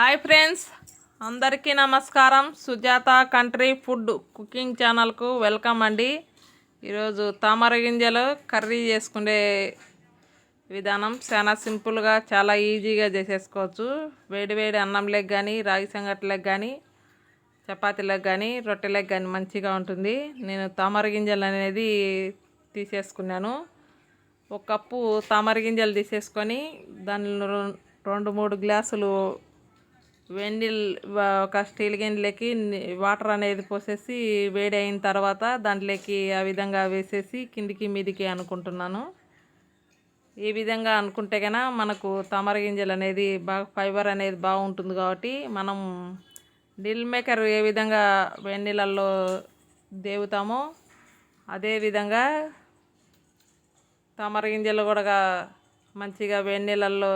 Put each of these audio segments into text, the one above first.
Hi friends అందరికీ నమస్కారం. Sujatha country food cooking ఛానల్కు వెల్కమ్ అండి. ఈరోజు తామర గింజలు కర్రీ చేసుకునే విధానం చాలా సింపుల్గా చాలా ఈజీగా చేసేసుకోవచ్చు. వేడి వేడి కానీ రాగి సంగట్లకు కానీ చపాతీలకు కానీ రొట్టెలకు కానీ మంచిగా ఉంటుంది. నేను తామర గింజలు అనేది తీసేసుకున్నాను. ఒక కప్పు తామర గింజలు తీసేసుకొని దానిలో రెండు మూడు గ్లాసులు వెండి ఒక స్టీల్ గిన్నెలకి వాటర్ అనేది పోసేసి వేడి అయిన తర్వాత దాంట్లోకి ఆ విధంగా వేసేసి కిందికి మీదికి అనుకుంటున్నాను. ఈ విధంగా అనుకుంటే కన్నా మనకు తామర గింజలు అనేది బాగా ఫైబర్ అనేది బాగుంటుంది కాబట్టి మనం డిల్ మేకర్ ఏ విధంగా వేడి దేవుతామో అదే విధంగా తామర గింజలు కూడా మంచిగా వేడి నీళ్ళల్లో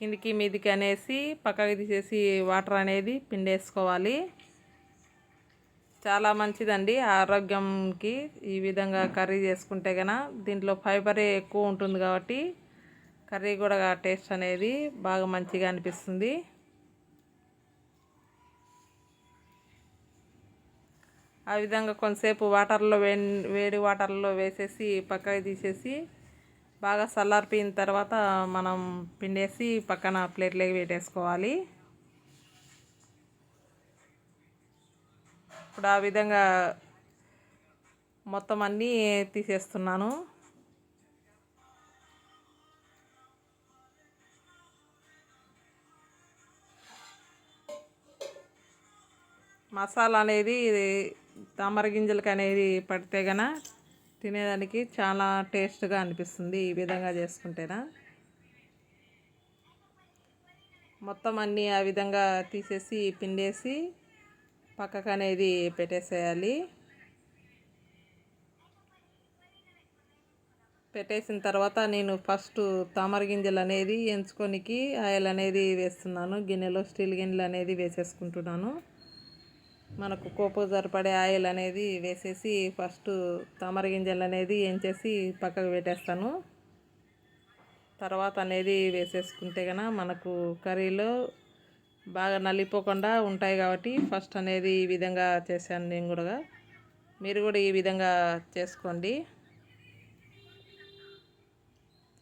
కిందికి మీదికి అనేసి పక్కకి తీసేసి వాటర్ అనేది పిండేసుకోవాలి. చాలా మంచిదండి ఆరోగ్యంకి ఈ విధంగా కర్రీ చేసుకుంటే కనుక దీంట్లో ఫైబరే ఎక్కువ ఉంటుంది కాబట్టి కర్రీ కూడా టేస్ట్ అనేది బాగా మంచిగా అనిపిస్తుంది. ఆ విధంగా కొంతసేపు వాటర్లో వే వేడి వాటర్లో వేసేసి పక్కకి తీసేసి బాగా చల్లారిపోయిన తర్వాత మనం పిండేసి పక్కన ప్లేట్లోకి పెట్టేసుకోవాలి ఇప్పుడు ఆ విధంగా మొత్తం అన్నీ తీసేస్తున్నాను. మసాలా అనేది తామర గింజలకి అనేది పడితే గన తినేదానికి చాలా టేస్ట్గా అనిపిస్తుంది ఈ విధంగా చేసుకుంటేనా. మొత్తం అన్నీ ఆ విధంగా తీసేసి పిండేసి పక్కకు అనేది పెట్టేసేయాలి. పెట్టేసిన తర్వాత నేను ఫస్ట్ తామర గింజలు అనేది ఎంచుకోనికి ఆయిల్ అనేది వేస్తున్నాను. గిన్నెలో స్టీల్ గిన్నెలు అనేది వేసేసుకుంటున్నాను. మనకు కోపో సరిపడే ఆయిల్ అనేది వేసేసి ఫస్ట్ తామర గింజలు అనేది వేయించేసి పక్కకు పెట్టేస్తాను. తర్వాత అనేది వేసేసుకుంటే కనుక మనకు కర్రీలో బాగా నలిపోకుండా ఉంటాయి కాబట్టి ఫస్ట్ అనేది ఈ విధంగా చేశాను నేను కూడా. మీరు కూడా ఈ విధంగా చేసుకోండి.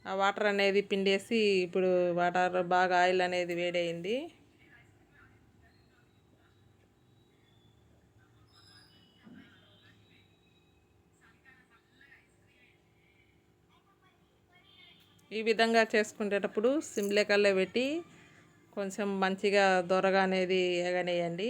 ఆ వాటర్ అనేది పిండేసి ఇప్పుడు వాటర్ బాగా ఆయిల్ అనేది వేడైంది ఈ విధంగా చేసుకునేటప్పుడు సిమ్లే కల్లే పెట్టి కొంచెం మంచిగా దొరగా అనేది ఎగనేయండి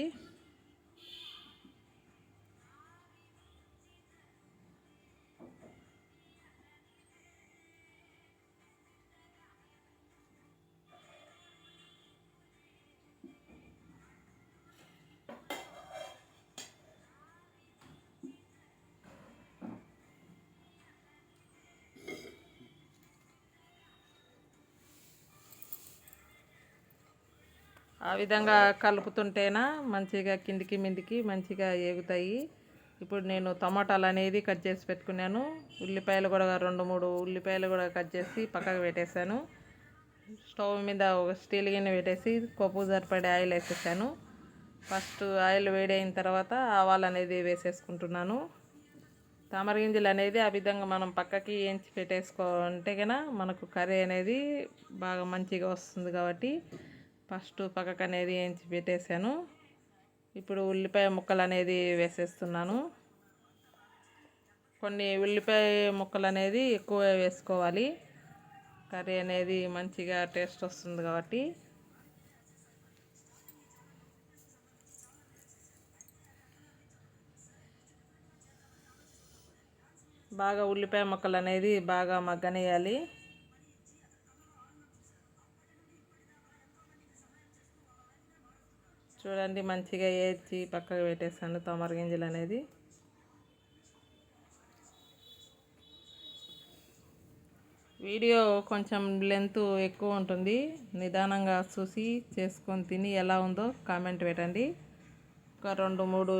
ఆ విధంగా కలుపుతుంటేనా మంచిగా కిందికి మిందికి మంచిగా ఏగుతాయి. ఇప్పుడు నేను టమాటాలు అనేది కట్ చేసి పెట్టుకున్నాను. ఉల్లిపాయలు కూడా రెండు మూడు ఉల్లిపాయలు కూడా కట్ చేసి పక్కకు పెట్టేశాను. స్టవ్ మీద ఒక స్టీల్ గిన్నె పెట్టేసి కొప్పు సరిపడే ఆయిల్ వేసేసాను. ఫస్ట్ ఆయిల్ వేడైన తర్వాత ఆవాలు అనేది వేసేసుకుంటున్నాను. తామర గింజలు అనేది ఆ విధంగా మనం పక్కకి వేయించి పెట్టేసుకుంటే కనుక మనకు కర్రీ అనేది బాగా మంచిగా వస్తుంది కాబట్టి ఫస్ట్ పక్కకు అనేది వేయించి పెట్టేశాను. ఇప్పుడు ఉల్లిపాయ ముక్కలు అనేది వేసేస్తున్నాను. కొన్ని ఉల్లిపాయ ముక్కలు అనేది ఎక్కువ వేసుకోవాలి. కర్రీ అనేది మంచిగా టేస్ట్ వస్తుంది కాబట్టి. బాగా ఉల్లిపాయ ముక్కలు అనేది బాగా మగ్గనేయాలి. చూడండి మంచిగా ఏడ్చి పక్కకు పెట్టేస్తాను తోమర గింజలు అనేది. వీడియో కొంచెం లెంత్ ఎక్కువ ఉంటుంది. నిదానంగా చూసి చేసుకొని తిని ఎలా ఉందో కామెంట్ పెట్టండి. ఒక రెండు మూడు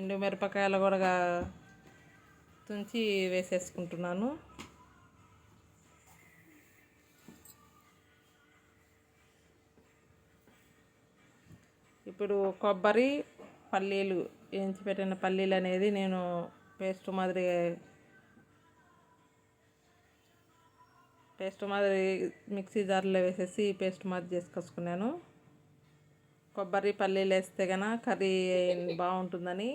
ఎండు మిరపకాయలు కూడా తుంచి వేసేసుకుంటున్నాను. ఇప్పుడు కొబ్బరి పల్లీలు వేయించి పెట్టిన పల్లీలు అనేది నేను పేస్ట్ మాదిరి పేస్ట్ మాదిరి మిక్సీ జార్లో వేసేసి పేస్ట్ మాదిరి చేసుకొచ్చుకున్నాను. కొబ్బరి పల్లీలు వేస్తే కనుక కర్రీ బాగుంటుందని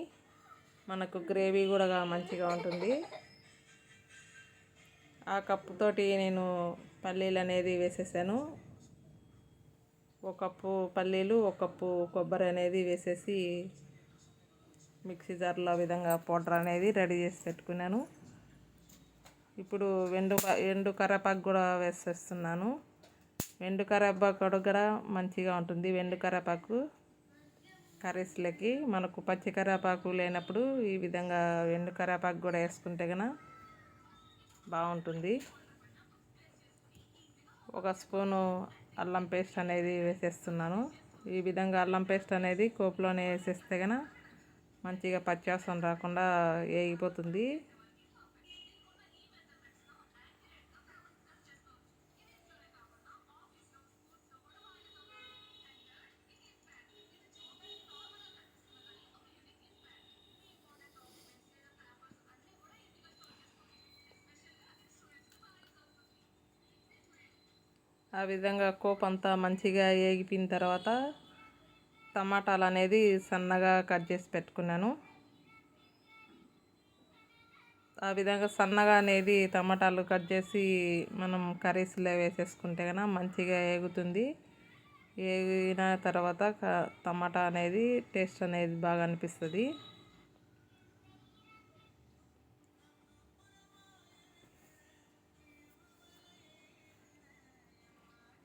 మనకు గ్రేవీ కూడా మంచిగా ఉంటుంది. ఆ కప్పుతోటి నేను పల్లీలు అనేది వేసేసాను. ఒక కప్పు పల్లీలు ఒక కప్పు కొబ్బరి అనేది వేసేసి మిక్సీ జార్లో విధంగా పౌడర్ అనేది రెడీ చేసి పెట్టుకున్నాను. ఇప్పుడు ఎండు ఎండు కరేపాకు కూడా వేసేస్తున్నాను. ఎండు కరేపాకు కూడా మంచిగా ఉంటుంది. ఎండు కరేపాకు కర్రీస్లకి మనకు పచ్చి కరేపాకు లేనప్పుడు ఈ విధంగా ఎండు కరేపాకు కూడా వేసుకుంటే కనుక బాగుంటుంది. ఒక స్పూను అల్లం పేస్ట్ అనేది వేసేస్తున్నాను. ఈ విధంగా అల్లం పేస్ట్ అనేది కోపులోనే వేసేస్తే కనుక మంచిగా పచ్చివాసన రాకుండా వేగిపోతుంది. ఆ విధంగా కోప్ అంతా మంచిగా ఏగిపోయిన తర్వాత టమాటాలు అనేది సన్నగా కట్ చేసి పెట్టుకున్నాను. ఆ విధంగా సన్నగా అనేది టమాటాలు కట్ చేసి మనం కర్రీస్లో వేసేసుకుంటే కనుక మంచిగా ఏగుతుంది. ఏగిన తర్వాత టమాటా అనేది టేస్ట్ అనేది బాగా అనిపిస్తుంది.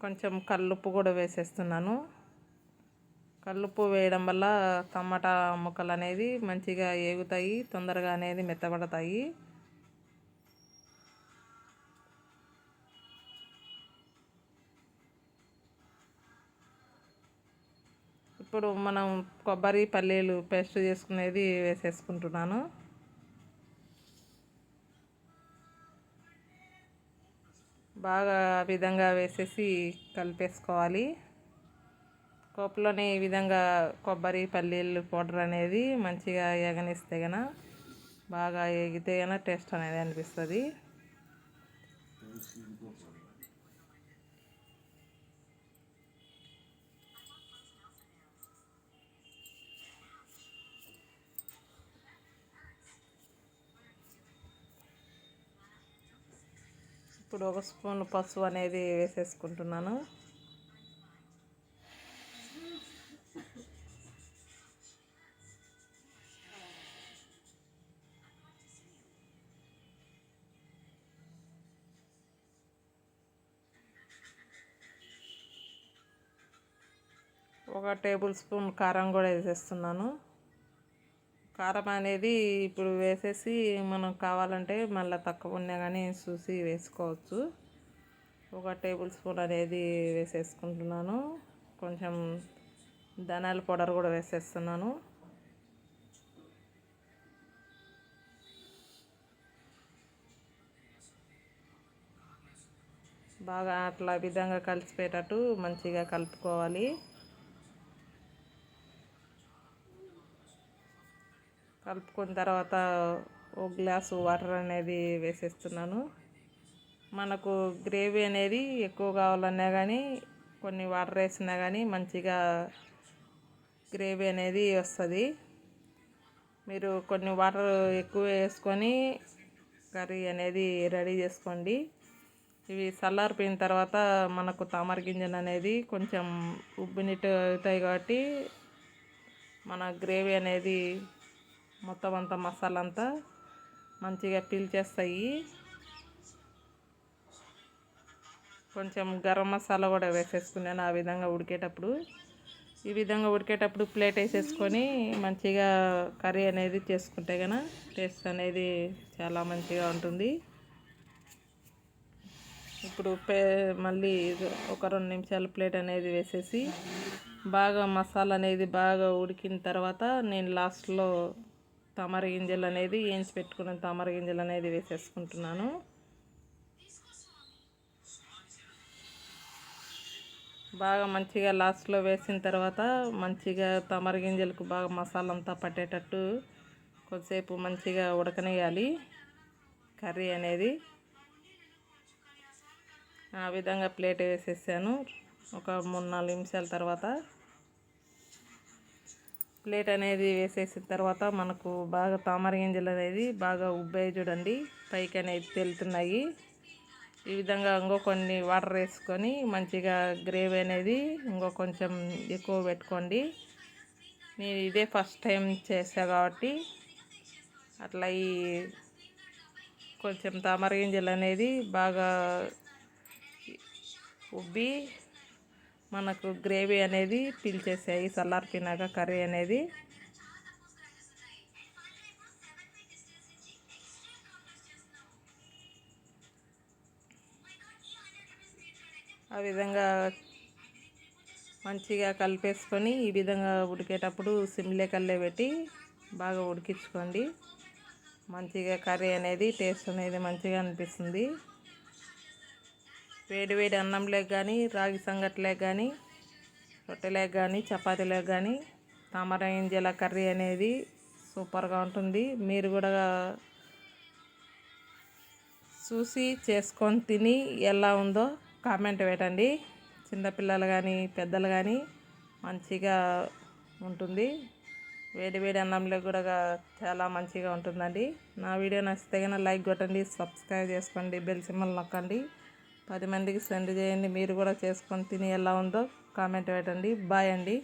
కొంచెం కల్లుప్పు కూడా వేసేస్తున్నాను. కల్లుప్పు వేయడం వల్ల టమాటా ముక్కలు అనేది మంచిగా ఏగుతాయి తొందరగా అనేది మెత్తబడతాయి. ఇప్పుడు మనం కొబ్బరి పల్లీలు పేస్ట్ చేసుకునేది వేసేసుకుంటున్నాను. బాగా విధంగా వేసేసి కలిపేసుకోవాలి. కోపలోనే ఈ విధంగా కొబ్బరి పల్లీలు పౌడర్ అనేది మంచిగా ఎగనిస్తే గన బాగా ఎగితే గన టేస్ట్ అనేది అనిపిస్తుంది. ఇప్పుడు ఒక స్పూన్ పసుపు అనేది వేసేసుకుంటున్నాను. ఒక టేబుల్ స్పూన్ కారం కూడా వేసేస్తున్నాను. కారం అనేది ఇప్పుడు వేసేసి మనం కావాలంటే మళ్ళీ తక్కువ ఉన్నా కానీ చూసి వేసుకోవచ్చు. ఒక టేబుల్ స్పూన్ అనేది వేసేసుకుంటున్నాను. కొంచెం ధనాల పౌడర్ కూడా వేసేస్తున్నాను. బాగా అట్లా విధంగా కలిసిపోయేటట్టు మంచిగా కలుపుకోవాలి. కలుపుకున్న తర్వాత ఒక గ్లాసు వాటర్ అనేది వేసేస్తున్నాను. మనకు గ్రేవీ అనేది ఎక్కువ కావాలన్నా కానీ కొన్ని వాటర్ వేసినా కానీ మంచిగా గ్రేవీ అనేది వస్తుంది. మీరు కొన్ని వాటర్ ఎక్కువ వేసుకొని కర్రీ అనేది రెడీ చేసుకోండి. ఇవి చల్లారిపోయిన తర్వాత మనకు తామర గింజలు అనేది కొంచెం ఉబ్బినట్టు అవుతాయి కాబట్టి మన గ్రేవీ అనేది మొత్తం అంతా మసాలా అంతా మంచిగా పీల్చేస్తాయి కొంచెం గరం మసాలా కూడా వేసేసుకున్నాను ఆ విధంగా ఉడికేటప్పుడు. ఈ విధంగా ఉడికేటప్పుడు ప్లేట్ వేసేసుకొని మంచిగా కర్రీ అనేది చేసుకుంటే కనుక టేస్ట్ అనేది చాలా మంచిగా ఉంటుంది. ఇప్పుడు పే మళ్ళీ ఒక రెండు నిమిషాలు ప్లేట్ అనేది వేసేసి బాగా మసాలా అనేది బాగా ఉడికిన తర్వాత నేను లాస్ట్లో తామర గింజలు అనేది వేయించి పెట్టుకున్న తామర గింజలు అనేది వేసేసుకుంటున్నాను. బాగా మంచిగా లాస్ట్లో వేసిన తర్వాత మంచిగా తమర గింజలకు బాగా మసాలా అంతా పట్టేటట్టు కొద్దిసేపు మంచిగా ఉడకనేయాలి కర్రీ అనేది. ఆ విధంగా ప్లేట్ వేసేసాను. ఒక మూడు నాలుగు నిమిషాల తర్వాత ప్లేట్ అనేది వేసేసిన తర్వాత మనకు బాగా తామర గింజలు అనేది బాగా ఉబ్బాయి చూడండి. పైకి అనేది తెలుతున్నాయి. ఈ విధంగా ఇంకో కొన్ని వాటర్ వేసుకొని మంచిగా గ్రేవీ అనేది ఇంకో కొంచెం ఎక్కువ పెట్టుకోండి. నేను ఇదే ఫస్ట్ టైం చేసా కాబట్టి అట్లా ఈ కొంచెం తామర గింజలు అనేది బాగా ఉబ్బి మనకు గ్రేవీ అనేది పీల్చేసాయి చల్లారిపోయినాక కర్రీ అనేది. ఆ విధంగా మంచిగా కలిపేసుకొని ఈ విధంగా ఉడికేటప్పుడు సిమ్లే కల్లే పెట్టి బాగా ఉడికించుకోండి. మంచిగా కర్రీ అనేది టేస్ట్ అనేది మంచిగా అనిపిస్తుంది. వేడి వేడి అన్నంలోకి కానీ రాగి సంగట్లేకి కానీ రొట్టెలకు కానీ చపాతీలకు కానీ తామర గింజల కర్రీ అనేది సూపర్గా ఉంటుంది. మీరు కూడా చూసి చేసుకొని తిని ఎలా ఉందో కామెంట్ పెట్టండి. చిన్నపిల్లలు కానీ పెద్దలు కానీ మంచిగా ఉంటుంది. వేడి వేడి అన్నంలో కూడా చాలా మంచిగా ఉంటుందండి. నా వీడియో నచ్చితే కనుక లైక్ కొట్టండి సబ్స్క్రైబ్ చేసుకోండి బెల్ సింబల్ నొక్కండి. పది మందికి సెండ్ చేయండి. మీరు కూడా చేసుకొని తిని ఎలా ఉందో కామెంట్ పెట్టండి. బాయ్ అండి.